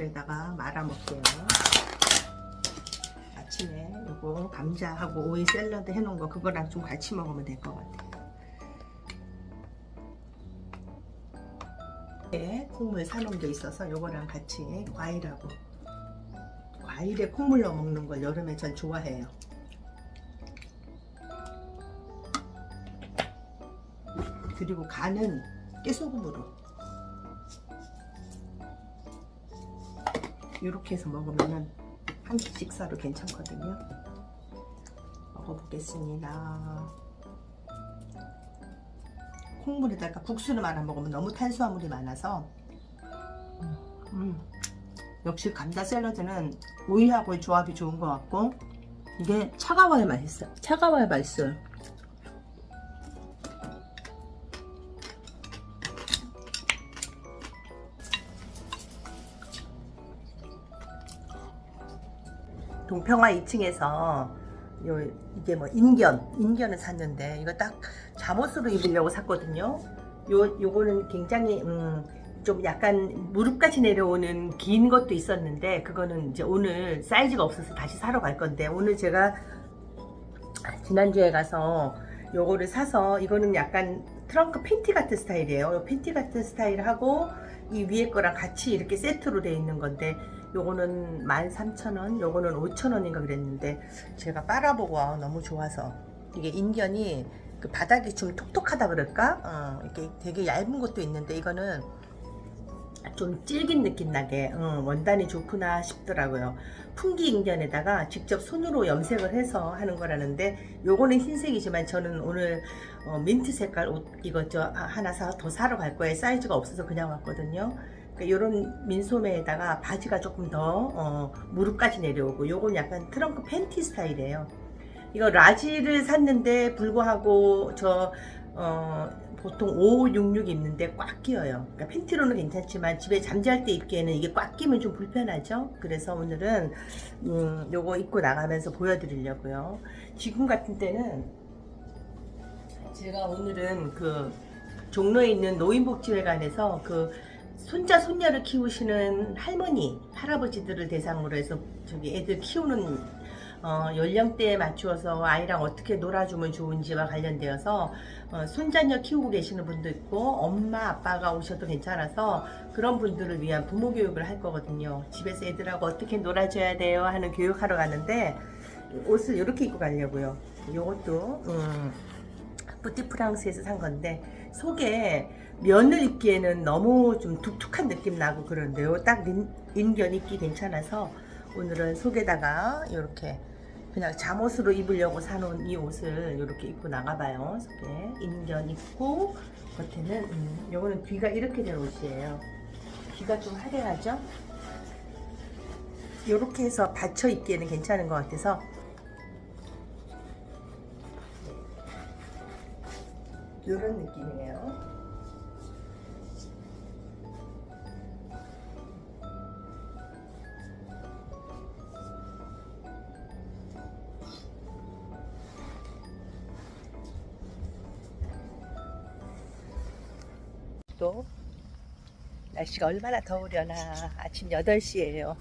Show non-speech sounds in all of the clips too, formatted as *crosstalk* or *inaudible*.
물에다가 말아 먹게요. 아침에 요거 감자하고 오이 샐러드 해놓은 거 그거랑 좀 같이 먹으면 될 것 같아요. 네, 콩물 사놓은 게 있어서 요거랑 같이 과일하고 과일에 콩물 넣어 먹는 걸 여름에 전 좋아해요. 그리고 간은 깨소금으로 이렇게 해서 먹으면은 한끼 식사로 괜찮거든요. 먹어보겠습니다. 콩물에다가 국수를 말아 먹으면 너무 탄수화물이 많아서 음, 음. 역시 감자 샐러드는 오이하고의 조합이 좋은 것 같고 이게 차가워야 맛있어요. 차가워야 맛있어요. 동평화 2층에서 요 이게 뭐 인견 인견을 샀는데 이거 딱 잠옷으로 입으려고 샀거든요. 요 요거는 굉장히 음, 좀 약간 무릎까지 내려오는 긴 것도 있었는데 그거는 이제 오늘 사이즈가 없어서 다시 사러 갈 건데 오늘 제가 지난주에 가서 요거를 사서 이거는 약간 트렁크 팬티 같은 스타일이에요. 요 팬티 같은 스타일하고 이 위에 거랑 같이 이렇게 세트로 돼 있는 건데 요거는 13,000원, 요거는 5,000원인가 그랬는데 제가 빨아보고 아, 너무 좋아서 이게 인견이 그 바닥이 좀 톡톡하다 그럴까? 어, 이렇게 되게 얇은 것도 있는데 이거는 좀 질긴 느낌 나게 어, 원단이 좋구나 싶더라고요. 풍기 인견에다가 직접 손으로 염색을 해서 하는 거라는데 요거는 흰색이지만 저는 오늘 어, 민트 색깔 옷 이거 저 하나 사 더 사러 갈 거예요. 사이즈가 없어서 그냥 왔거든요. 이런 민소매에다가 바지가 조금 더 어, 무릎까지 내려오고 요건 약간 트렁크 팬티 스타일이에요. 이거 라지를 샀는데 불구하고 저 어, 보통 5566 입는데 꽉 끼어요. 그러니까 팬티로는 괜찮지만 집에 잠잘 때 입기에는 이게 꽉 끼면 좀 불편하죠. 그래서 오늘은 음, 요거 입고 나가면서 보여드리려고요. 지금 같은 때는 제가 오늘은 그 종로에 있는 노인복지회관에서 그 손자 손녀를 키우시는 할머니 할아버지들을 대상으로 해서 저기 애들 키우는 어, 연령대에 맞추어서 아이랑 어떻게 놀아주면 좋은지와 관련되어서 어, 손자녀 키우고 계시는 분도 있고 엄마 아빠가 오셔도 괜찮아서 그런 분들을 위한 부모 교육을 할 거거든요. 집에서 애들하고 어떻게 놀아줘야 돼요 하는 교육하러 가는데 옷을 이렇게 입고 가려고요. 이것도 음, 부티 프랑스에서 산 건데 속에 면을 입기에는 너무 좀 툭툭한 느낌 나고 그런데요. 딱 인, 인견 입기 괜찮아서 오늘은 속에다가 이렇게 그냥 잠옷으로 입으려고 사놓은 이 옷을 이렇게 입고 나가봐요. 속에 인견 입고 겉에는 음, 요거는 귀가 이렇게 된 옷이에요. 귀가 좀 화려하죠? 이렇게 해서 받쳐 입기에는 괜찮은 것 같아서 이런 느낌이에요. 또 날씨가 얼마나 더우려나 아침 8시에요.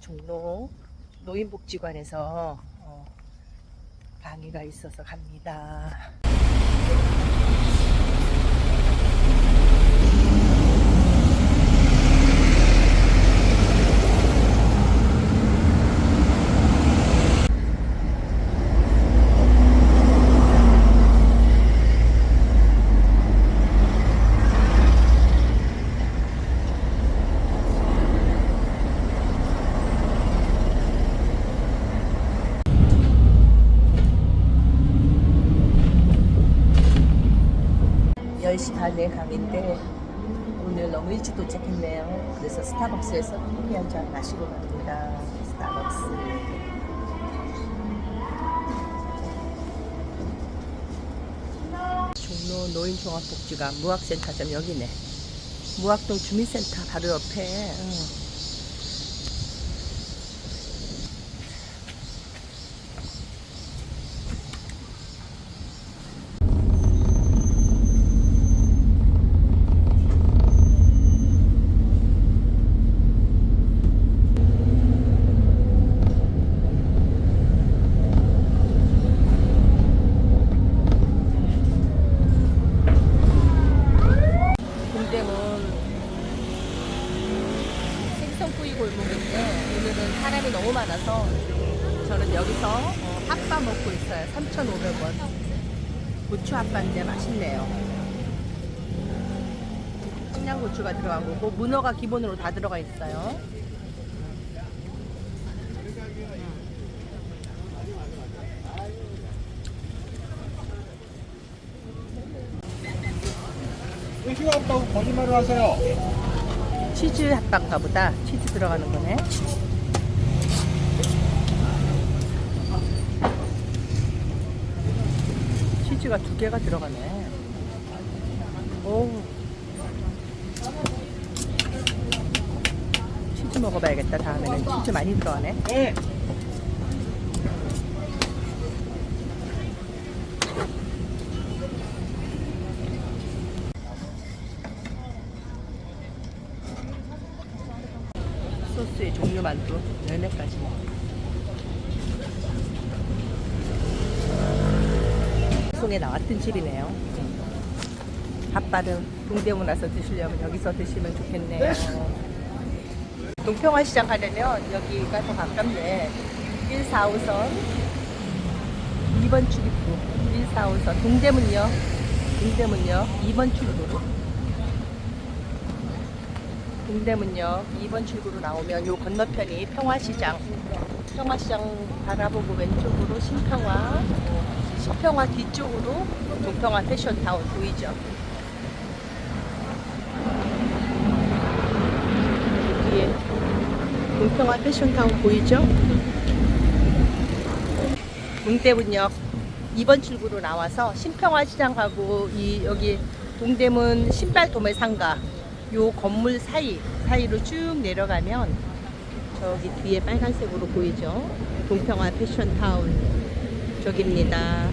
종로 노인복지관에서 어, 강의가 있어서 갑니다. 열 시 반에 강인데 오늘 너무 일찍 도착했네요. 그래서 스타벅스에서 커피 한 잔 마시고 갑니다. 스타벅스. 종로 노인종합복지관 무학센터점 여기네. 무학동 주민센터 바로 옆에. 응. 삼천포이 골목인데 오늘은 사람이 너무 많아서 저는 여기서 어, 핫바 먹고 있어요. 3,500원. 고추 핫바인데 맛있네요. 청양고추가 들어간 거고 문어가 기본으로 다 들어가 있어요. 의시가 없다고 거짓말을 하세요. 치즈 핫바인가 보다. 치즈 들어가는 거네. 치즈가 두 개가 들어가네. 오. 치즈 먹어봐야겠다. 다음에는 치즈 많이 들어가네. 네. 소스의 종류만도 열매까지. 속에 나왔던 집이네요. 핫바를 동대문 와서 드시려면 여기서 드시면 좋겠네요. 동평화시장 가려면 여기가 더 가깝네. 145선 2번 출입구 145선 동대문역 동대문역 2번 출구로 동대문역 2번 출구로 나오면 요 건너편이 평화시장 평화시장 바라보고 왼쪽으로 신평화 신평화 뒤쪽으로 동평화 패션타운 보이죠? 뒤에 동평화 패션타운 보이죠? 동대문역 2번 출구로 나와서 신평화 시장하고 이 여기 동대문 신발 도매 상가 요 건물 사이 사이로 쭉 내려가면 저기 뒤에 빨간색으로 보이죠? 동평화 패션타운 저기입니다.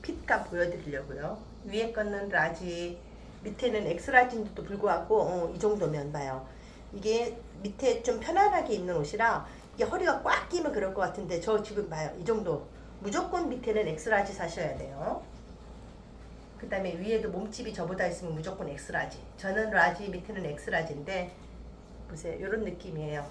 핏감 보여드리려고요. 위에 거는 라지 밑에는 엑스라지인데도 불구하고 어, 이 정도면 봐요. 이게 밑에 좀 편안하게 입는 옷이라 이게 허리가 꽉 끼면 그럴 것 같은데 저 지금 봐요. 이 정도. 무조건 밑에는 엑스라지 사셔야 돼요. 그 다음에 위에도 몸집이 저보다 있으면 무조건 엑스라지. 저는 라지 밑에는 엑스라지인데 보세요. 이런 느낌이에요.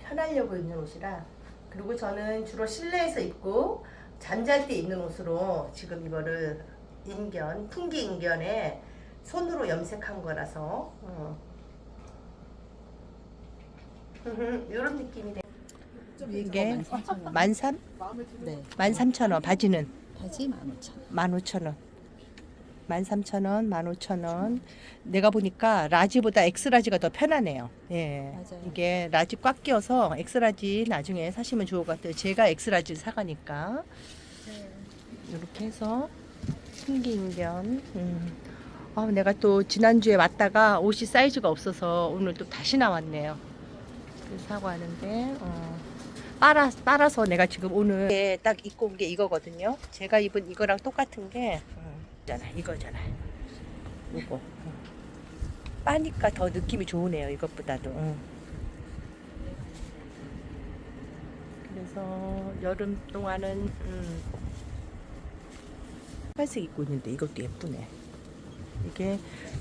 편하려고 입는 옷이라 그리고 저는 주로 실내에서 입고 잠잘 때 입는 옷으로 지금 이거를 인견 풍기 인견에 손으로 염색한 거라서 어. *laughs* 이런 느낌이네 이게 만삼? 네. 만삼천 원 바지는 바지 15,000원. 만 오천 원 만삼천 원 만오천 원. 내가 보니까 라지보다 엑스라지가 더 편하네요. 예. 맞아요. 이게 라지 꽉 끼어서 엑스라지 나중에 사시면 좋을 것 같아요. 제가 엑스라지 사가니까. 이렇게 해서 신기인견. 음. 아, 내가 또 지난주에 왔다가 옷이 사이즈가 없어서 오늘 또 다시 나왔네요. 사고 하는데 어. 빨아, 빨아서 내가 지금 오늘 딱 입고 온 게 이거거든요. 제가 입은 이거랑 똑같은 게 음, 있잖아 이거잖아 이거 음. 빠니까 더 느낌이 좋으네요 이것보다도 음. 그래서 여름 동안은 음, 빨색 입고 있는데 이것도 예쁘네. 이게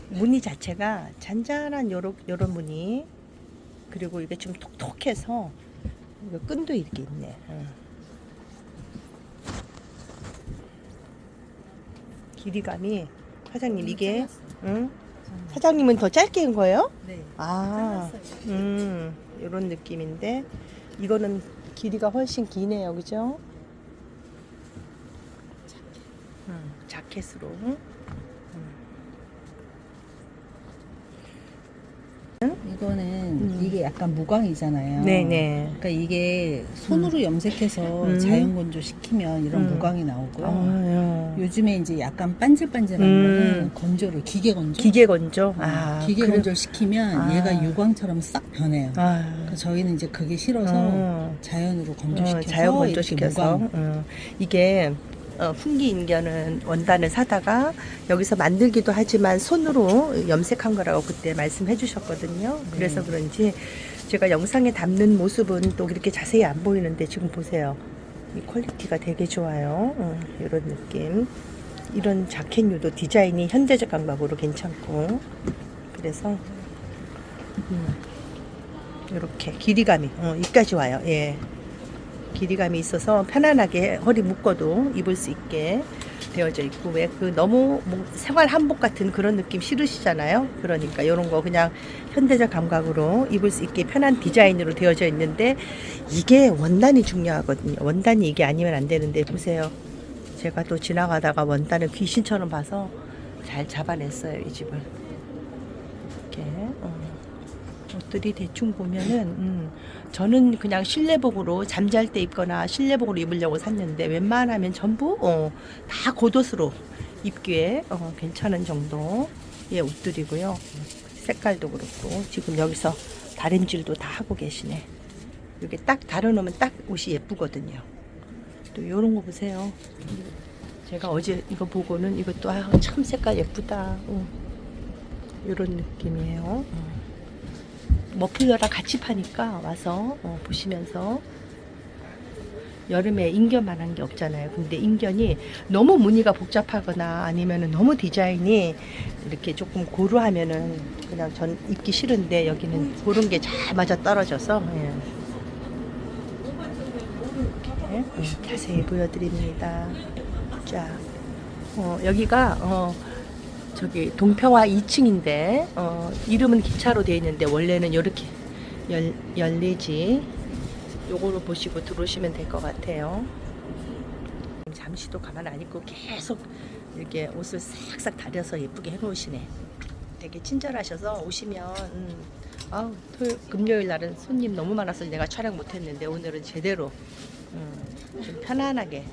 무늬 자체가 잔잔한 요런 요런 무늬 그리고 이게 좀 톡톡해서 끈도 이렇게 있네. 응. 길이감이 사장님 이게 응? 사장님은 더 짧게 한 거예요? 네. 아, 음, 이런 느낌인데 이거는 길이가 훨씬 기네요, 그죠? 음, 자켓으로. 이거는 음. 이게 약간 무광이잖아요. 네네. 그러니까 이게 손으로 염색해서 음. 자연 건조 시키면 이런 음. 무광이 나오고요. 아, 요즘에 이제 약간 반질반질한 음. 거는 건조를 기계 건조. 기계 건조. 아, 기계 그래- 건조를 시키면 아. 얘가 유광처럼 싹 변해요. 아, 그래서 저희는 이제 그게 싫어서 어. 자연으로 어, 건조시켜서 자연 이렇게 건조시켜서 무광. 어, 이게 어, 풍기 인견은 원단을 사다가 여기서 만들기도 하지만 손으로 염색한 거라고 그때 말씀해 주셨거든요. 그래서 네. 그런지 제가 영상에 담는 모습은 또 그렇게 자세히 안 보이는데 지금 보세요. 이 퀄리티가 되게 좋아요. 어, 이런 느낌. 이런 자켓류도 디자인이 현대적 감각으로 괜찮고 그래서 이렇게 길이감이 어, 이까지 와요. 예. 길이감이 있어서 편안하게 허리 묶어도 입을 수 있게 되어져 있고 왜 그 너무 뭐 생활 한복 같은 그런 느낌 싫으시잖아요. 그러니까 이런 거 그냥 현대적 감각으로 입을 수 있게 편한 디자인으로 되어져 있는데 이게 원단이 중요하거든요. 원단이 이게 아니면 안 되는데 보세요. 제가 또 지나가다가 원단을 귀신처럼 봐서 잘 잡아냈어요 이 집을. 이렇게 어. 옷들이 대충 보면은 음, 저는 그냥 실내복으로 잠잘 때 입거나 실내복으로 입으려고 샀는데 웬만하면 전부 어, 다 겉옷으로 입기에 어, 괜찮은 정도의 옷들이고요. 색깔도 그렇고 지금 여기서 다림질도 다 하고 계시네. 이렇게 딱 다려놓으면 딱 옷이 예쁘거든요. 또 이런 거 보세요. 제가 어제 이거 보고는 이것도 아, 참 색깔 예쁘다. 이런 느낌이에요. 어. 머플러랑 같이 파니까 와서 어, 보시면서 여름에 인견만 한 게 없잖아요. 근데 인견이 너무 무늬가 복잡하거나 아니면은 너무 디자인이 이렇게 조금 고루하면은 그냥 전 입기 싫은데 여기는 그런 게 잘 맞아 떨어져서 예. 음, 자세히 보여드립니다. 자, 어, 여기가 어, 저기 동평화 2층인데 어, 이름은 기차로 되어 있는데 원래는 이렇게 열, 열리지. 요거를 보시고 들어오시면 될 것 같아요. 잠시도 가만 안 있고 계속 이렇게 옷을 싹싹 다려서 예쁘게 해놓으시네. 되게 친절하셔서 오시면 음, 아우, 토요, 금요일 날은 손님 너무 많아서 내가 촬영 못했는데 오늘은 제대로 음, 좀 편안하게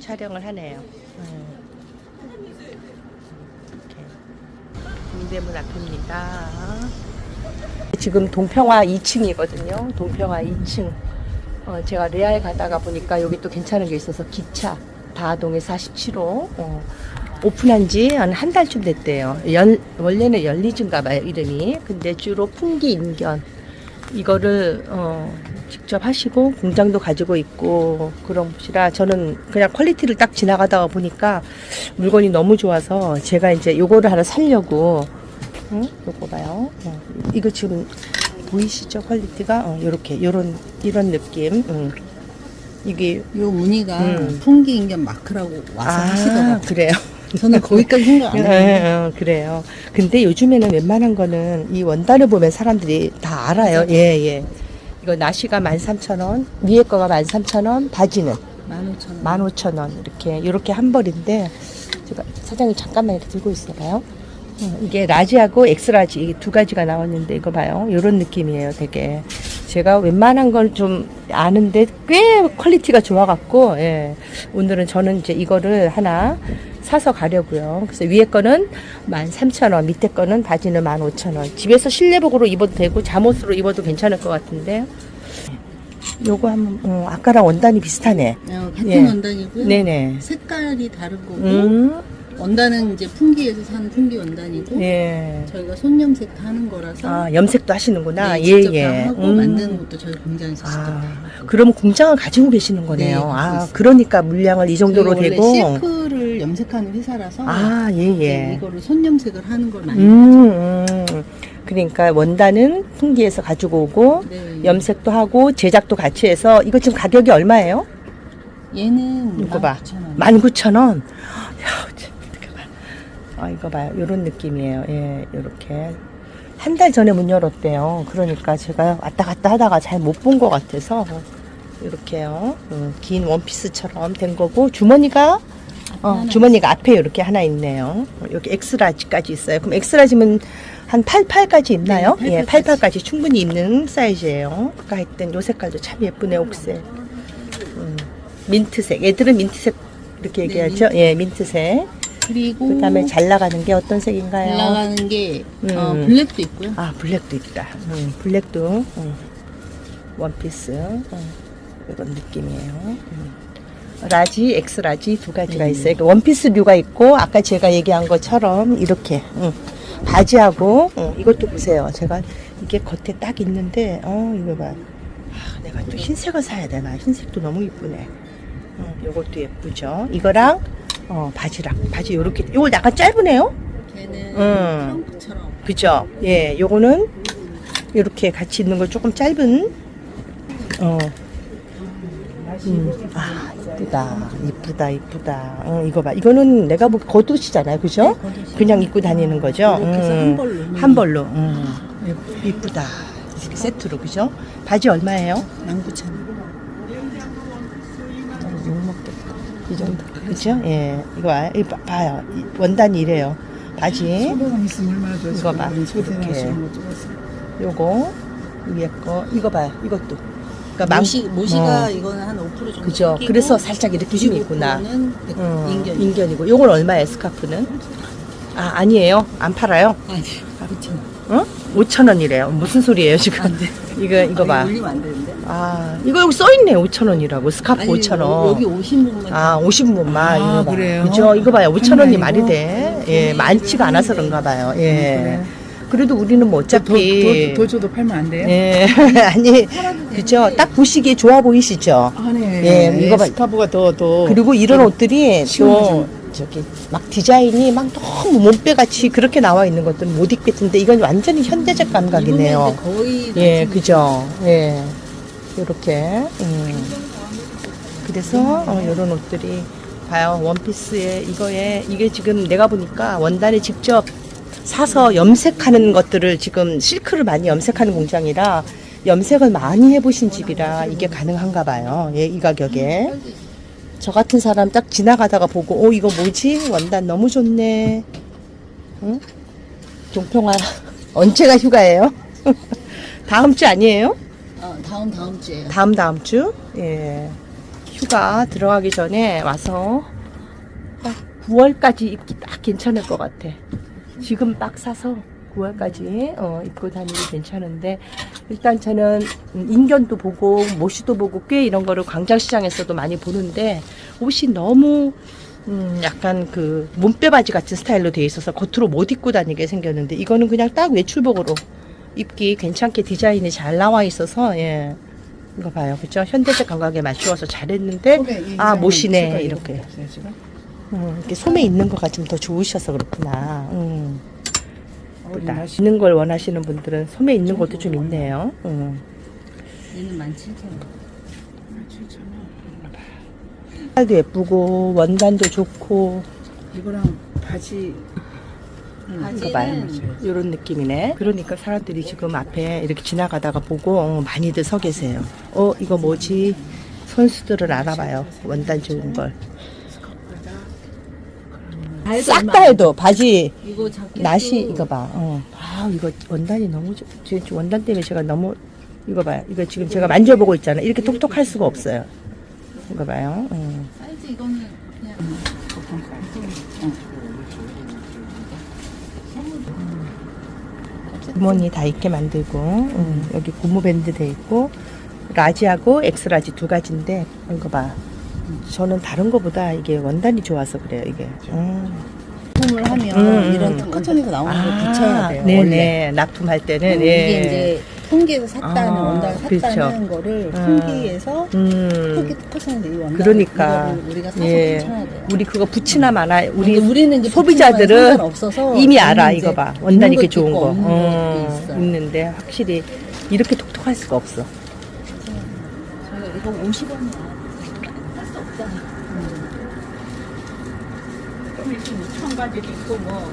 촬영을 하네요. 음. 동대문 앞입니다. 지금 동평화 2층이거든요. 동평화 2층. 어, 제가 레알 가다가 보니까 여기 또 괜찮은 게 있어서 기차 다동에 47호 어, 오픈한 지 한 한 달쯤 됐대요. 연, 원래는 열리즈인가 봐요, 이름이. 근데 주로 풍기 인견. 이거를 어, 직접 하시고 공장도 가지고 있고 그런 곳이라 저는 그냥 퀄리티를 딱 지나가다가 보니까 물건이 너무 좋아서 제가 이제 요거를 하나 살려고 응? 요거 봐요. 어, 이거 지금 보이시죠 퀄리티가 어, 요렇게 요런 이런 느낌. 응. 이게 요 무늬가 음. 풍기 인견 마크라고 와서 아 하시더라고요. 그래요. 저는 거기까지 생각 안 했는데 예, 어, 그래요. 근데 요즘에는 웬만한 거는 이 원단을 보면 사람들이 다 알아요. 예, 예. 이거 나시가 13,000원, 위에 거가 13,000원, 바지는 15,000원. 15,000원. 이렇게, 이렇게 한 벌인데, 제가 사장님 잠깐만 이렇게 들고 있어봐요. 어, 이게 라지하고 엑스라지, 이게 두 가지가 나왔는데, 이거 봐요. 이런 느낌이에요, 되게. 제가 웬만한 건 좀 아는데, 꽤 퀄리티가 좋아갖고, 예. 오늘은 저는 이제 이거를 하나 사서 가려고요. 그래서 위에 거는 13,000원, 밑에 거는 바지는 15,000원. 집에서 실내복으로 입어도 되고, 잠옷으로 입어도 괜찮을 것 같은데, 요거 한번, 어, 아까랑 원단이 비슷하네. 어, 같은 예. 원단이고요. 네네. 색깔이 다른 거고 음, 원단은 이제 풍기에서 산 풍기 원단이고 예. 저희가 손 염색 하는 거라서 아, 염색도 하시는구나. 네, 예, 직접 예. 다 하고 음. 만드는 것도 저희 공장에서 직접 다 아, 하고. 그러면 공장을 가지고 계시는 거네요. 네, 가지고 아, 있어요. 그러니까 물량을 이 정도로 되고. 실크를 염색하는 회사라서 아, 예, 네, 예. 이거를 손 염색을 하는 걸 많이 음, 음. 그러니까 원단은 풍기에서 가지고 오고, 네. 염색도 하고, 제작도 같이 해서, 이거 지금 가격이 얼마예요? 얘는 이거 봐. 19,000원. 19,000원. 야. 아, 이거 봐요. 요런 느낌이에요. 예, 요렇게. 한 달 전에 문 열었대요. 그러니까 제가 왔다 갔다 하다가 잘 못 본 것 같아서, 이렇게요. 음, 긴 원피스처럼 된 거고, 주머니가, 어, 주머니가 앞에 이렇게 하나 있네요. 어, 여기 엑스라지까지 있어요. 그럼 엑스라지면 한 88까지 있나요? 네, 예, 88 까지. 88까지 충분히 입는 사이즈예요. 아까 했던 요 색깔도 참 예쁘네, 옥색. 음, 민트색. 얘들은 민트색 이렇게 네, 얘기하죠? 예, 민트색. 그리고 그다음에 잘 나가는 게 어떤 색인가요? 잘 나가는 게 어, 음. 블랙도 있고요. 아, 블랙도 있다. 음, 블랙도 음, 원피스 음, 이런 느낌이에요. 음. 라지, 엑스라지 두 가지가 네. 있어요. 그 원피스류가 있고 아까 제가 얘기한 것처럼 이렇게 음, 바지하고 음, 이것도 보세요. 제가 이게 겉에 딱 있는데 어 이거 봐. 아, 내가 또 흰색을 사야 되나? 흰색도 너무 이쁘네. 음, 요것도 예쁘죠. 이거랑 어, 바지랑 바지 요렇게 요거 약간 짧으네요. 걔는 음. 트렁크처럼. 그죠? 예, 요거는 이렇게 같이 있는 거 조금 짧은 어. 음, 아, 이쁘다. 이쁘다, 이쁘다. 어, 이거 봐. 이거는 내가 뭐 겉옷이잖아요. 그죠? 그냥 입고 다니는 거죠? 이렇게 해서 한 벌로. 한 벌로. 음. 이쁘다. 이렇게 세트로, 그죠? 바지 얼마예요? 19,000원. 욕 먹겠다. 이 정도. 그죠? 예. 이거 봐. 이거 봐- 봐요. 이 원단이 이래요. 바지. 소배관 있으면 얼마나 좋았어. 이거 봐. 소배관 이렇게. 쓰는 거 찍었어. 요거 위에 거 이거 봐요 이것도 그러니까 망- 모시, 모시가 어, 이거는 한 5% 정도. 그죠 깎이고 그래서 살짝 이렇게 힘이 있구나 95%는 어, 인견. 인견이고 요건 얼마예요 스카프는 아 아니에요 안 팔아요 아니, 9,000원. 어 5천 원이래요 무슨 소리예요 지금 안 돼. 이거 이거 봐 올리면 안 되는데. 아 이거 여기 써 있네 5천 원이라고 스카프 5천 원 여기 오신 분만. 아, 50분만 아, 이거 봐. 그래요? 그죠? 이거 봐요. 5천 원이 아니고? 말이 돼. 예, 많지가 않아서 그런가 봐요. 예. 그래. 그래도 우리는 뭐 어차피 줘도 팔면 안 돼요? 예. *laughs* 아니, 그죠? 딱 보시기에 좋아 보이시죠? 아, 네. 예, 이거 봐. 스카프가 더, 더. 그리고 이런 옷들이 또 시원하죠. 저기 막 디자인이 막 너무 몸빼같이 그렇게 나와 있는 것들은 못 입겠는데 이건 완전히 현대적 감각이네요. 거의 예, 그죠. 예. 요렇게. 음. 그래서, 어, 요런 옷들이, 봐요. 원피스에, 이거에, 이게 지금 내가 보니까 원단을 직접 사서 염색하는 것들을 지금 실크를 많이 염색하는 공장이라 염색을 많이 해보신 집이라 이게 가능한가 봐요. 예, 이 가격에. 저 같은 사람 딱 지나가다가 보고, 어, 이거 뭐지? 원단 너무 좋네. 응? 종평아, *laughs* 언제가 휴가예요? *laughs* 다음 주 아니에요? 어, 다음 다음 주에요. 다음 다음 주? 예. 휴가 들어가기 전에 와서 딱 9월까지 입기 딱 괜찮을 것 같아. 지금 막 사서 9월까지 어, 입고 다니기 괜찮은데 일단 저는 음, 인견도 보고 모시도 보고 꽤 이런 거를 광장시장에서도 많이 보는데 옷이 너무 음, 약간 그 몸빼바지 같은 스타일로 돼 있어서 겉으로 못 입고 다니게 생겼는데 이거는 그냥 딱 외출복으로 입기 괜찮게 디자인이 잘 나와 있어서 예 이거 봐요 그죠 현대적 감각에 맞추어서 잘했는데 이아 모시네 제가 이렇게? 음, 이렇게 소매 있는 거가 좀 더 좋으셔서 그렇구나 음. 맛이- 있는 걸 원하시는 분들은 소매 있는 것도 좀 있네요 음. 얘는 17,000원. 색깔도 예쁘고 원단도 좋고 이거랑 바지. 이거 봐요 이런 느낌이네 그러니까 사람들이 지금 앞에 이렇게 지나가다가 보고 어, 많이들 서 계세요 어 이거 뭐지 선수들을 알아봐요 원단 좋은 걸 싹 다 해도 바지 나시 이거 봐. 어. 아 이거 원단이 너무 좋. 지금 원단 때문에 제가 너무 이거 봐요. 이거 지금 제가 만져보고 있잖아. 이렇게 톡톡할 수가 없어요. 이거 봐요. 어. 사이즈 이거는 주머니 다 있게 만들고 음, 여기 고무 밴드 돼 있고 라지하고 엑스라지 두 가지인데 이거 봐. 저는 다른 거보다 이게 원단이 좋아서 그래요. 이게. 음. 납품을 하면 음, 이런 음. 특허천에서 나오는 걸 붙여야 돼요. 네네. 원래. 납품할 때는 음, 예. 이게 이제 통계에서 샀다는 아, 원단을 샀다는. 거를 음. 통계에서 음. 특허천에서 이 원단 그러니까. 이거를 우리가 사서 예. 붙여야 돼요. 우리 그거 붙이나 마나 우리 근데 우리는 이제 소비자들은 없어서 이미 알아 이거 봐 원단 이렇게 좋은 거 어, 있어요. 있는데 확실히 이렇게 톡톡할 수가 없어 저희가 이거 50원이야. 할수 없잖아. 찔러 뭐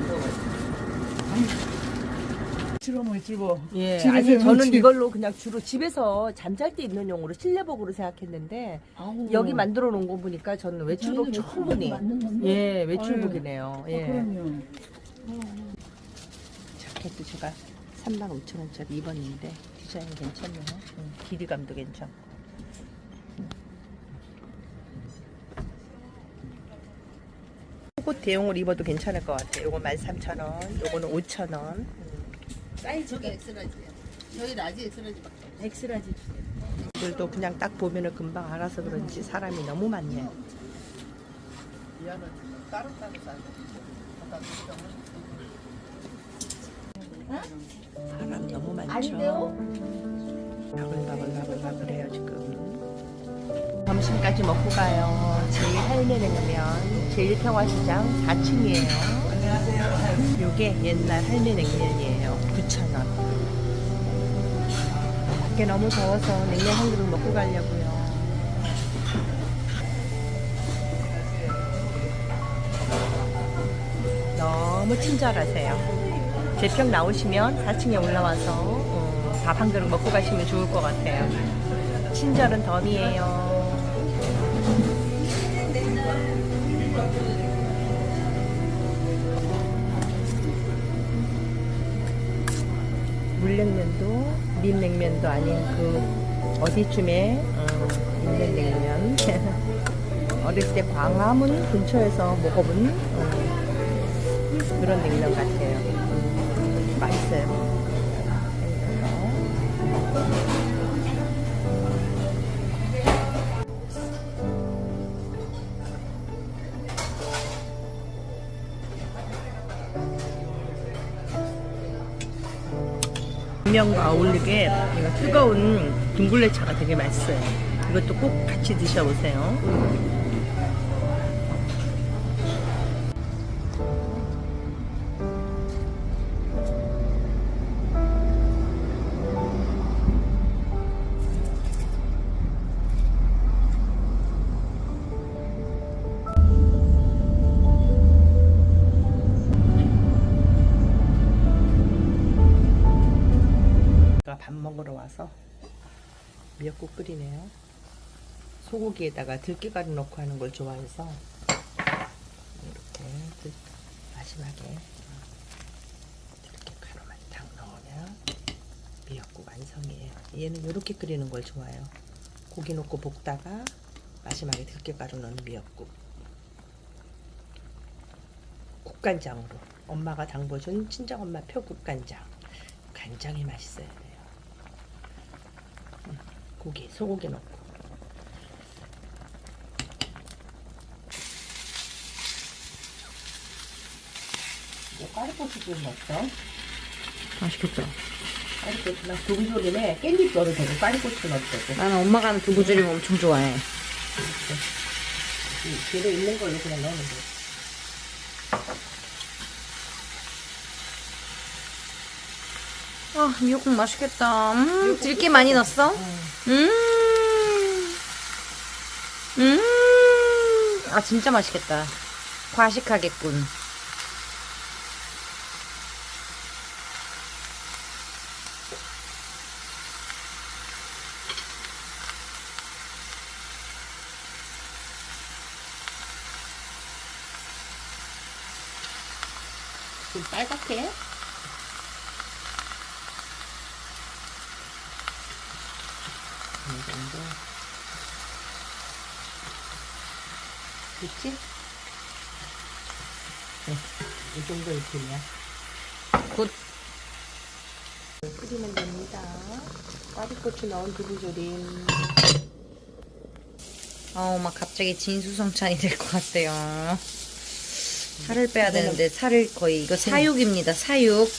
찔러. 예 집에서 아니 저는 집- 이걸로 그냥 주로 집에서 잠잘 때 입는 용으로 실내복으로 생각했는데 아우. 여기 만들어 놓은 거 보니까 저는 외출복 저희는 충분히 외출복이 맞는 건데. 예 외출복이네요 아, 예 그럼요. 자켓도 제가 35,000원짜리 입었는데 디자인 괜찮네요 음, 길이감도 괜찮고 속옷 대용을 입어도 괜찮을 것 같아요 요거 13,000원 요거는 5,000원 사이즈 저기 엑스라지예요. 저희 라지 엑스라지밖에 없어요. 엑스라지. 주세요. 들도 그냥 딱 보면은 금방 알아서 그런지 사람이 너무 많네요 사람 너무 많죠. 바글바글바글바글 해요 지금. 점심까지 먹고 가요. 제일 할매냉면 제일 평화시장 4층이에요. 요게 옛날 할매 냉면이에요. 9,000원. 밖에 너무 더워서 냉면 한 그릇 먹고 가려고요. 너무 친절하세요. 제평 나오시면 4층에 올라와서 어, 밥한 그릇 먹고 가시면 좋을 것 같아요. 친절은 덤이에요. 물냉면도 민냉면도 아닌 그 어디쯤에 어, 있는 냉면. *laughs* 어릴 때 광화문 근처에서 먹어본 어, 그런 냉면 같아요. 음, 맛있어요 냉면과 어울리게 뜨거운 둥글레 차가 되게 맛있어요. 이것도 꼭 같이 드셔보세요. 밥 먹으러 와서 미역국 끓이네요. 소고기에다가 들깨가루 넣고 하는 걸 좋아해서 이렇게 들- 마지막에 들깨가루만 딱 넣으면 미역국 완성이에요. 얘는 이렇게 끓이는 걸 좋아해요. 고기 넣고 볶다가 마지막에 들깨가루 넣은 미역국. 국간장으로 엄마가 담궈준 친정엄마 표 국간장. 간장이 맛있어야 돼요. 음, 고기, 소고기 넣고. 이제 까리고추 좀 넣었어. 맛있겠다. 까리고추나 두부조림에 깻잎 넣어도 되고 까리고추 넣어도 되고. 나는 엄마가 하는 두부조림 엄청 좋아해. 이 재료 있는 걸로 그냥 넣으면 돼. 아, 미역국 맛있겠다. 음, 들깨 많이 넣었어? 음. 음. 아, 진짜 맛있겠다. 과식하겠군. 이 정도. 그치? 네, 이 정도 익히면. 굿. 끓이면 됩니다. 까리고추 넣은 두부조림. 어우, 막 갑자기 진수성찬이 될 것 같아요. 살을 빼야 되는데, 살을 거의, 이거 사육입니다, 사육.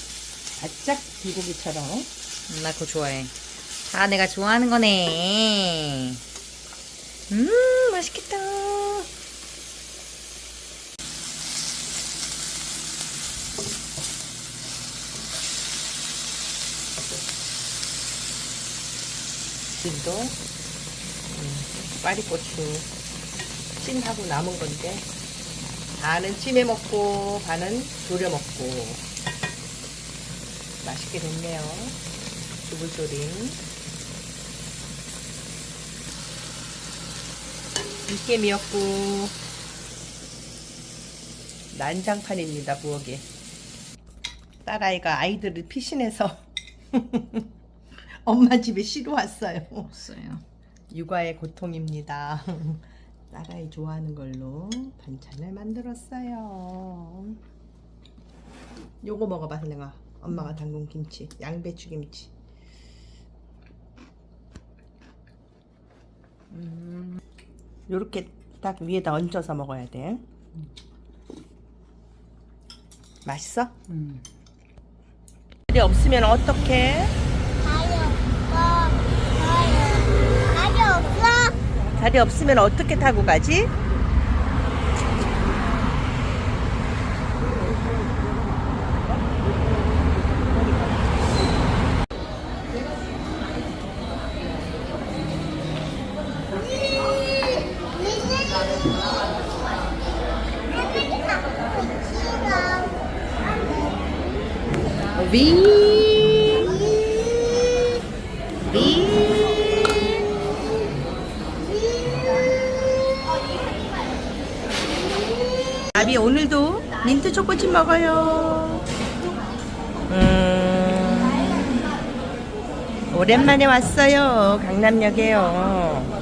바짝 불고기처럼. 음, 나 그거 좋아해. 다 내가 좋아하는 거네. 음, 맛있겠다. 음, 빠리고추 찜하고 남은 건데 반은 찜해 먹고 반은 졸여 먹고 맛있게 됐네요 두부조림 이게 미역국 난장판입니다 부엌에 딸아이가 아이들을 피신해서 *laughs* 엄마 집에 쉬러 왔어요 없어요. 육아의 고통입니다. *laughs* 딸아이 좋아하는 걸로 반찬을 만들었어요. 요거 먹어봐, 내가 엄마가 담근 김치, 양배추 김치. 음, 요렇게 딱 위에다 얹어서 먹어야 돼. 맛있어? 음. 자리 없으면 어떡해? 자리 없으면 어떻게 타고 가지? 민트 초코칩 먹어요. 음, 오랜만에 왔어요. 강남역에요.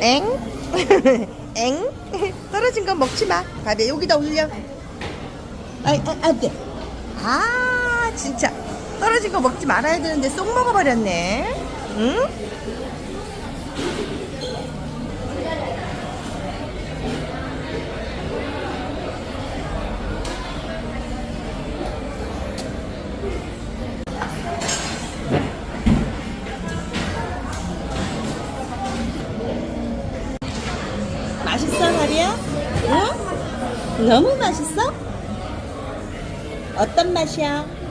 엥? *laughs* 엥? *laughs* 떨어진 거 먹지 마. 밥에 여기다 올려. 아이, 아, 안 돼. 아, 진짜. 떨어진 거 먹지 말아야 되는데 쏙 먹어버렸네. 응? 맛있어, 다리야? 응? 너무 맛있어? 어떤 맛이야?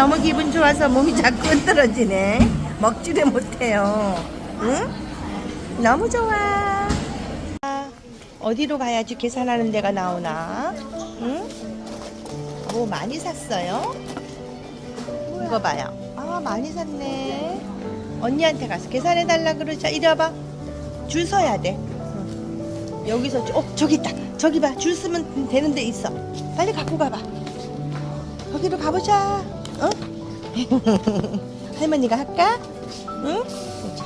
너무 기분 좋아서 몸이 자꾸 흔들어지네. 먹지를 못해요. 응? 너무 좋아. 어디로 가야지 계산하는 데가 나오나? 응? 뭐 많이 샀어요? 이거 봐요. 아, 많이 샀네. 언니한테 가서 계산해 달라 그러자. 이리 와봐. 줄 서야 돼. 응. 여기서 저- 어 저기 있다. 저기 봐. 줄 서면 되는 데 있어. 빨리 갖고 가봐. 거기로 가보자. 어? *laughs* 할머니가 할까? 응? 자,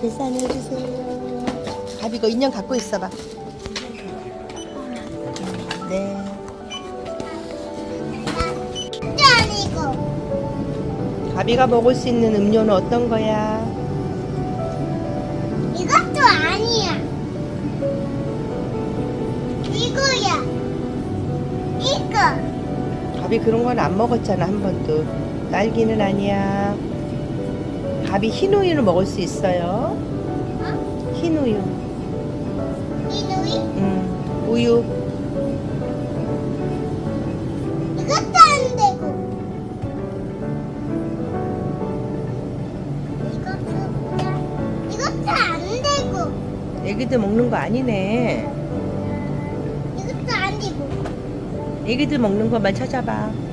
계산해 주세요. 가비 이거 인형 갖고 있어봐. 네. 가비가 먹을 수 있는 음료는 어떤 거야? 이것도 아니야. 이거야. 이거. 가비 그런 건 안 먹었잖아 한 번도. 딸기는 아니야. 가비 흰 우유를 먹을 수 있어요. 흰 우유. 이누이. 음, 우유. 이것도 안 되고. 이것도 이것도 안 되고. 애기들 먹는 거 아니네. 이것도 안 되고. 애기들 먹는 것만 찾아봐.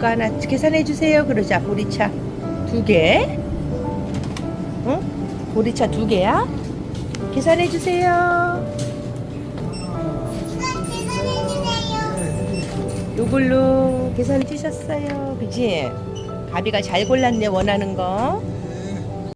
그거 하나 계산해 주세요. 그러자 보리차 두 개. 응? 보리차 두 개야? 계산해 주세요. 요걸로 계산해 주셨어요. 그지? 가비가 잘 골랐네 원하는 거.